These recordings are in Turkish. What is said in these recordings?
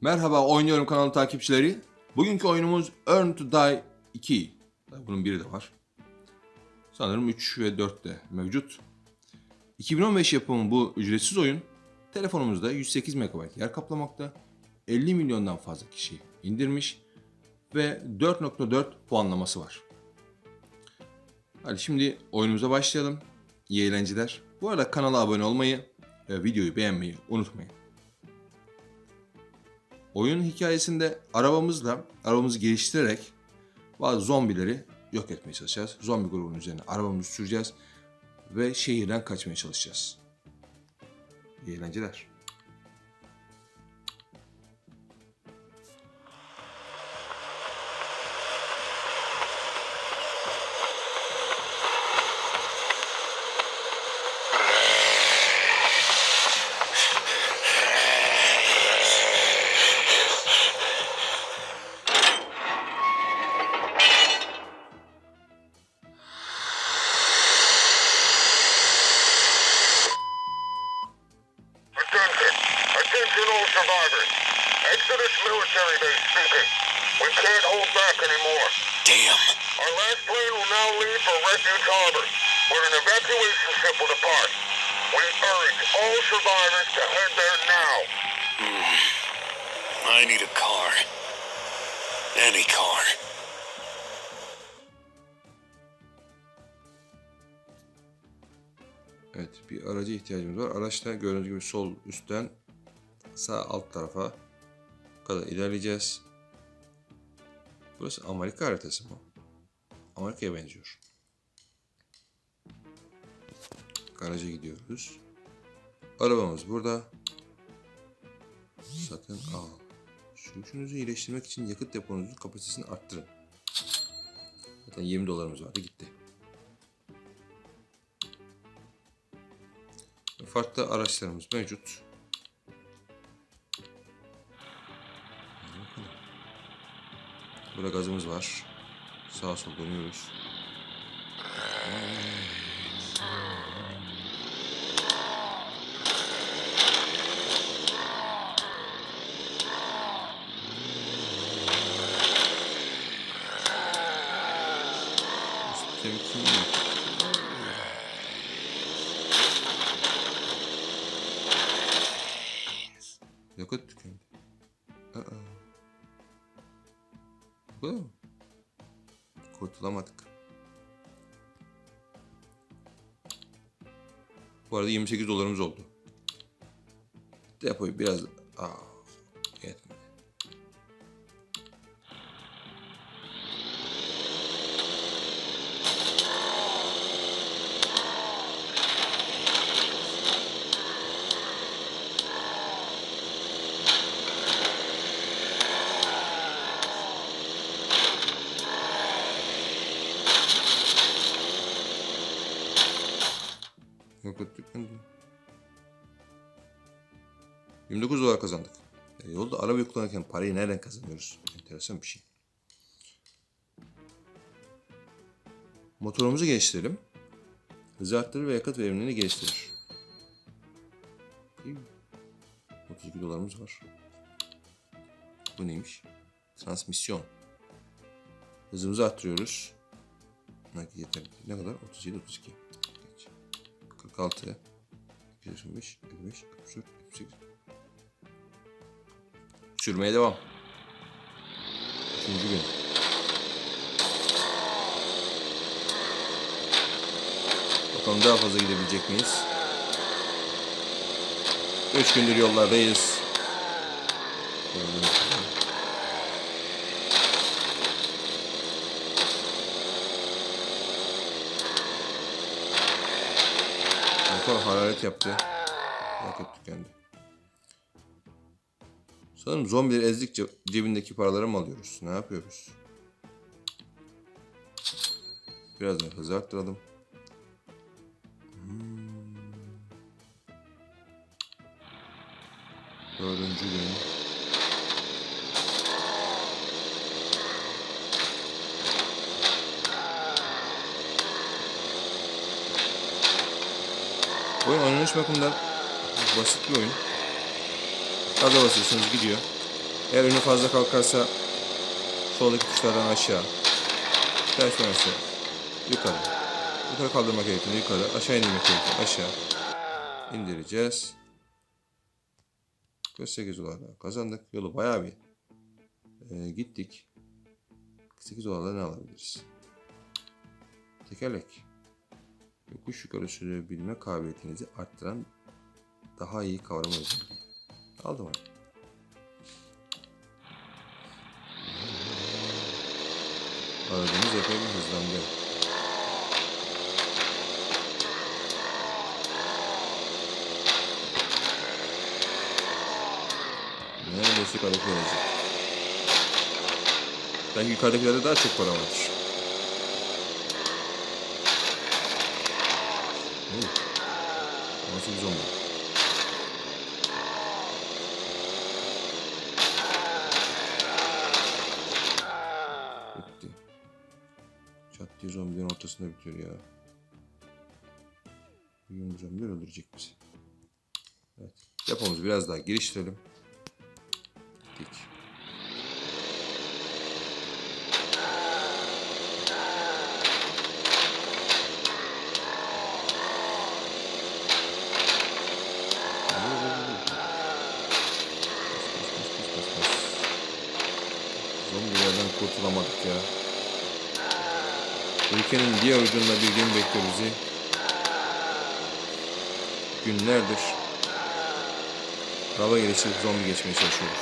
Merhaba Oynuyorum kanalı takipçileri. Bugünkü oyunumuz Earn to Die 2. Bunun biri de var. Sanırım 3 ve 4 de mevcut. 2015 yapımı bu ücretsiz oyun telefonumuzda 108 MB yer kaplamakta. 50 milyondan fazla kişi indirmiş ve 4.4 puanlaması var. Hadi şimdi oyunumuza başlayalım. İyi eğlenceler. Bu arada kanala abone olmayı ve videoyu beğenmeyi unutmayın. Oyun hikayesinde arabamızla, arabamızı geliştirerek bazı zombileri yok etmeye çalışacağız. Zombi grubunun üzerine arabamızı süreceğiz ve şehirden kaçmaya çalışacağız. İyi eğlenceler. Araçta gördüğünüz gibi sol üstten sağ alt tarafa kadar ilerleyeceğiz. Burası Amerika haritası mı? Amerika'ya benziyor. Garaja gidiyoruz. Arabamız burada. Satın al. Sürüşünüzü iyileştirmek için yakıt deponuzun kapasitesini arttırın. Zaten 20 dolarımız vardı gitti. Farklı araçlarımız mevcut. Burada gazımız var. Sağa sol dönüyoruz. Arada 28 dolarımız oldu. Depoyu biraz... Aa, kazanıyoruz? Enteresan bir şey. Motorumuzu geliştirelim. Hızı arttırır ve yakıt verimliliğini geliştirir. İyi. 32 dolarımız var. Bu neymiş? Transmisyon. Hızımızı arttırıyoruz. Ne kadar? 37, 32. Geç. 46, 25, 55, 64, 78. Sürmeye devam. Üçüncü gün. Bakalım daha fazla gidebilecek miyiz? Üç gündür yollardayız. Motor hararet yaptı. Yakıt tükendi. Sanırım zombileri ezdikçe cebindeki paraları mı alıyoruz? Ne yapıyoruz? Biraz daha hızı arttıralım. Hmm. Dördüncü gün. Oyun oynanış bakımından basit bir oyun. Gaza basıyorsunuz gidiyor. Eğer önü fazla kalkarsa soldaki tuşlardan aşağı. Ters dönerse yukarı. Yukarı kaldırmak gerektiğinde yukarı. Aşağı indirmek gerektiğinde aşağı. İndireceğiz. 48 dolar kazandık. Yolu bayağı bir e, gittik. 48 dolarla ne alabiliriz? Tekerlek. Yokuş yukarı sürebilme kabiliyetinizi arttıran daha iyi kavrama özelliği. Aldım onu. Aradığımız epey bir hızlandı. Neredeyse yukarıdaki verecek. Belki yukarıdakilerde daha çok para vardır. Nasıl bir zombi? Ortasında bitiyor ya. Bu zombiler öldürecek bizi. Evet. Depomuzu biraz daha geliştirelim. Ülkenin diğer ucunda bir gün bekliyor. Günlerdir hava geliştirip zombi geçmeye çalışıyoruz.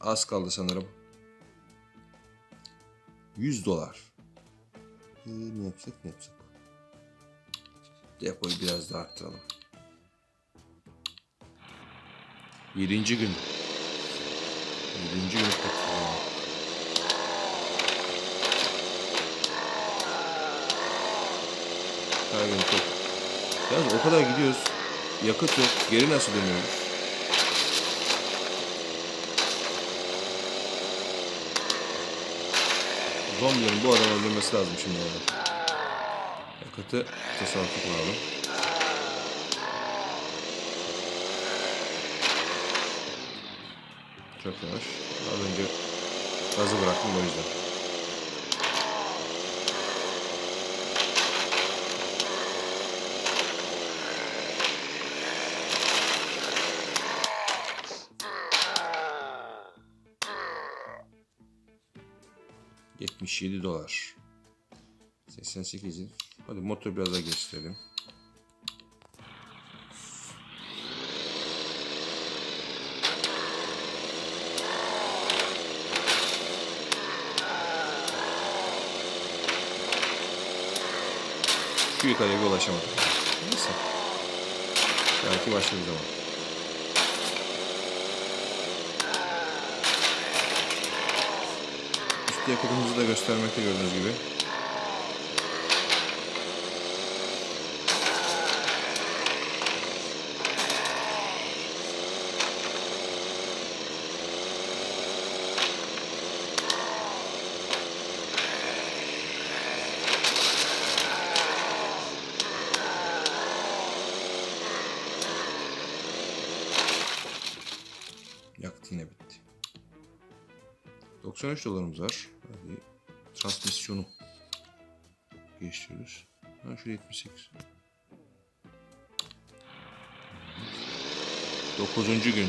Az kaldı sanırım. 100 dolar. Ee, ne yapsak ne yapsak. Depoyu biraz daha arttıralım. Yedinci gün. Yedinci gün kurtulalım. Her gün çok. Yalnız o kadar gidiyoruz. Yakıt yok. Geri nasıl dönüyoruz? Zombilerin bu adamı öldürmesi lazım şimdi yani. Yakıtı tasarrufu kullanalım. Çok yavaş. Az önce gazı bıraktım o yüzden. Yetmiş yedi dolar. 88 'i. Hadi motor biraz daha geliştirelim. Şu yukarıya ulaşamadım. Neyse. Belki başka bir zaman. Üstü yakıtımızı da göstermekte gördüğünüz gibi. Yakıt yine bitti. 93 dolarımız var. Hadi transmisyonu geçiyoruz. Ha şu 78. 9. gün.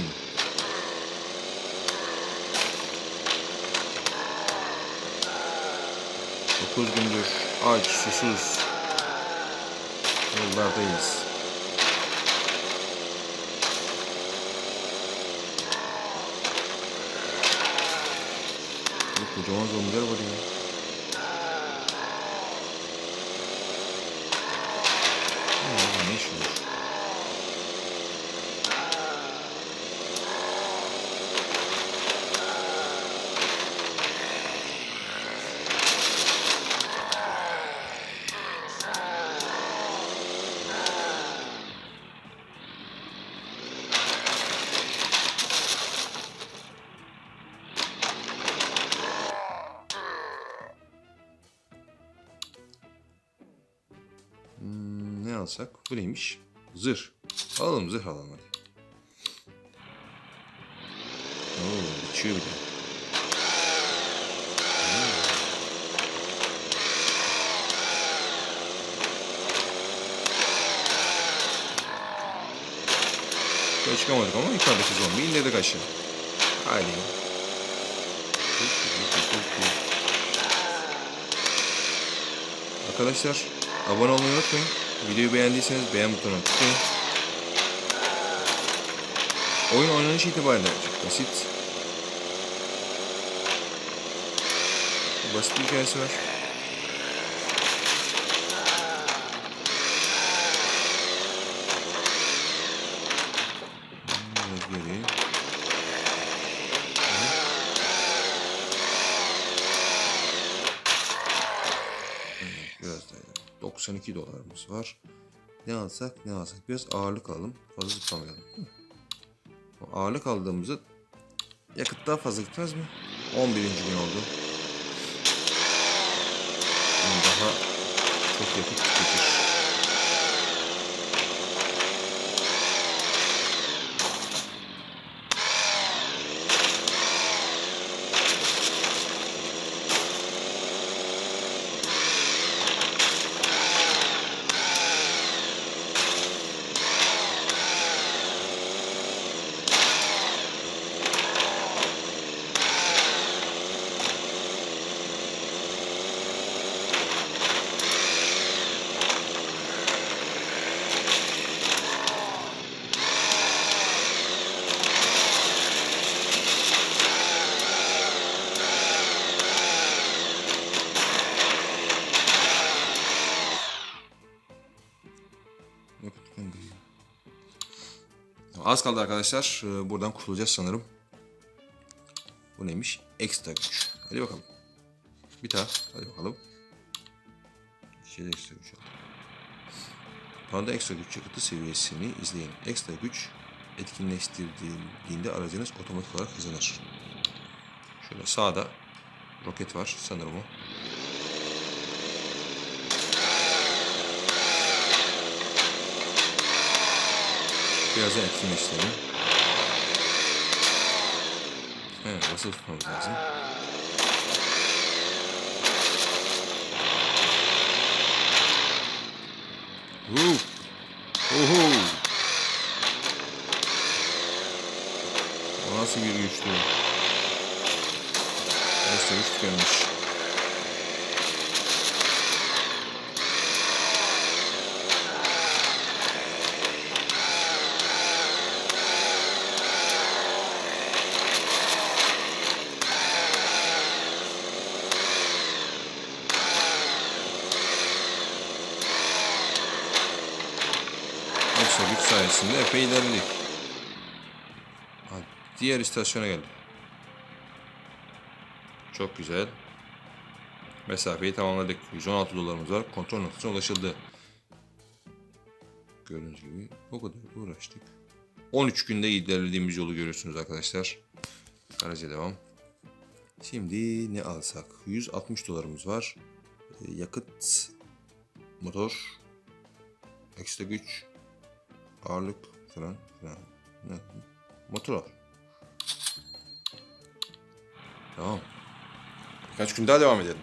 Dokuz gündür aç, susuz yollardayız. Bu kocaman zombiler var ya. Ne, ne alsak? Bu neymiş? Zırh. Alalım zırh alalım hadi. Oo, içiyor bir de. Şöyle çıkamadık ama yukarıdaki zombi indirdik aşağı. Haydi. Arkadaşlar abone olmayı unutmayın. Videoyu beğendiyseniz beğen butonuna tıklayın. Oyun oynanış itibariyle çok basit. Basit bir hikayesi var. Biraz geri. Evet, Biraz daha ileri. 92 dolarımız var. Ne alsak ne alsak biraz ağırlık alalım. Fazla tutamayalım. ağırlık aldığımızda yakıt daha fazla gitmez mi? 11. gün oldu. Yani daha çok yakıt tüketir. Yakıt tükeniyor. Az kaldı arkadaşlar. Ee, Buradan kurtulacağız sanırım. Bu neymiş? Ekstra güç. Hadi bakalım. Bir daha. Hadi bakalım. İki de ekstra güç aldım. Panda ekstra güç yakıtı seviyesini izleyin. Ekstra güç etkinleştirildiğinde aracınız otomatik olarak hızlanır. Şöyle sağda roket var sanırım o. Birazdan etkinleştirelim. He, nasıl tutmamız lazım? Woo! Oho! O nasıl bir güçlü? Neyse güç tükenmiş. Ekstra sayesinde epey ilerledik. Diğer istasyona geldik. Çok güzel. Mesafeyi tamamladık. 116 dolarımız var. Kontrol noktasına ulaşıldı. Gördüğünüz gibi o kadar uğraştık. 13 günde ilerlediğimiz yolu görüyorsunuz arkadaşlar. Araca devam. Şimdi ne alsak? 160 dolarımız var. Ee, Yakıt, motor, ekstra güç, ağırlık falan filan. Ne? Motor al. Tamam. Birkaç gün daha devam edelim.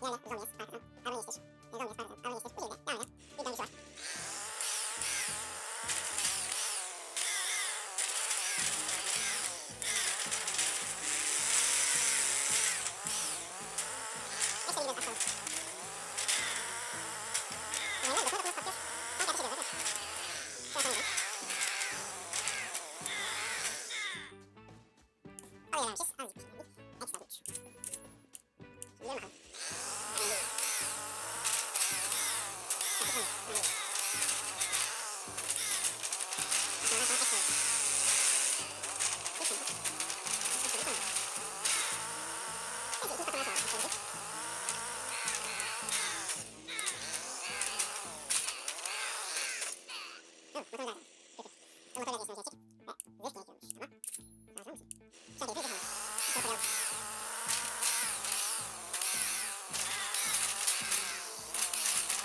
Nah, nah, bisa jadi. just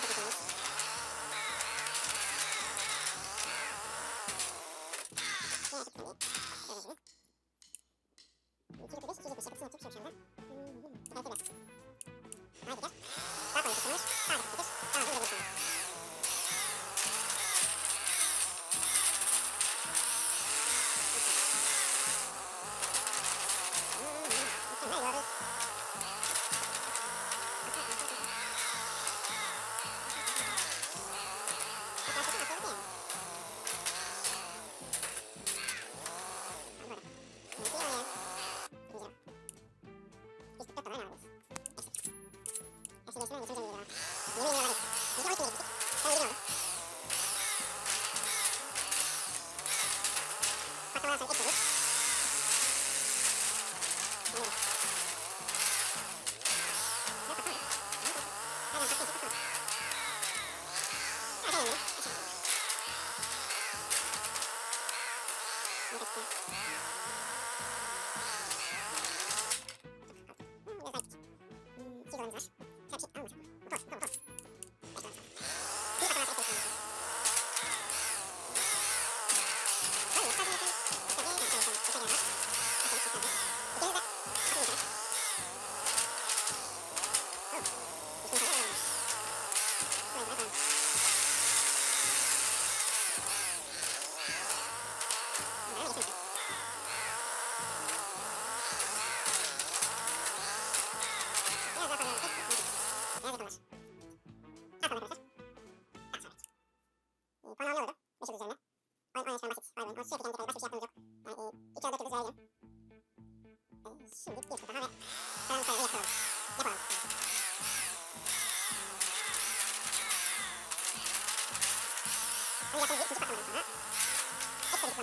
Mm-hmm. 내 신앙 이성적인 일이라 예능이라고 하겠어. 이게 훨씬 재밌지. 그럼 우리는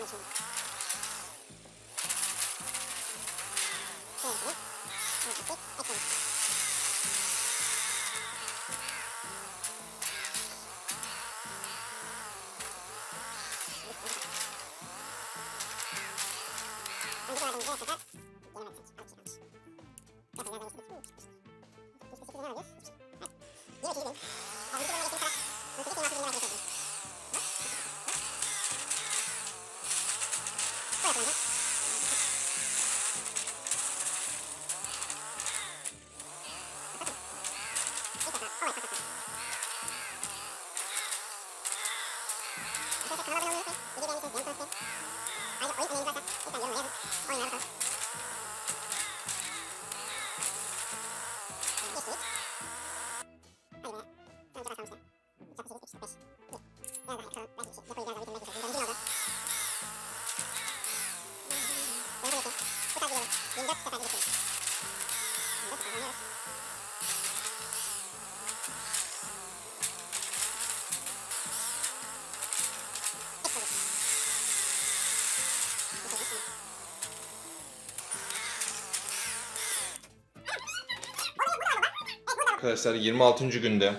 계속 Mm-hmm. Arkadaşlar 26. günde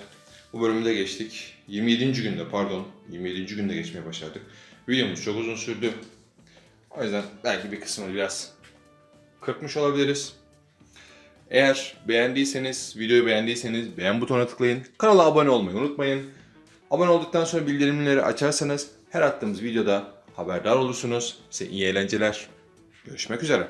bu bölümde geçtik. 27. günde pardon. 27. günde geçmeye başardık. Videomuz çok uzun sürdü. O yüzden belki bir kısmını biraz kırpmış olabiliriz. Eğer beğendiyseniz, videoyu beğendiyseniz beğen butonuna tıklayın. Kanala abone olmayı unutmayın. Abone olduktan sonra bildirimleri açarsanız her attığımız videoda haberdar olursunuz. Size iyi eğlenceler. Görüşmek üzere.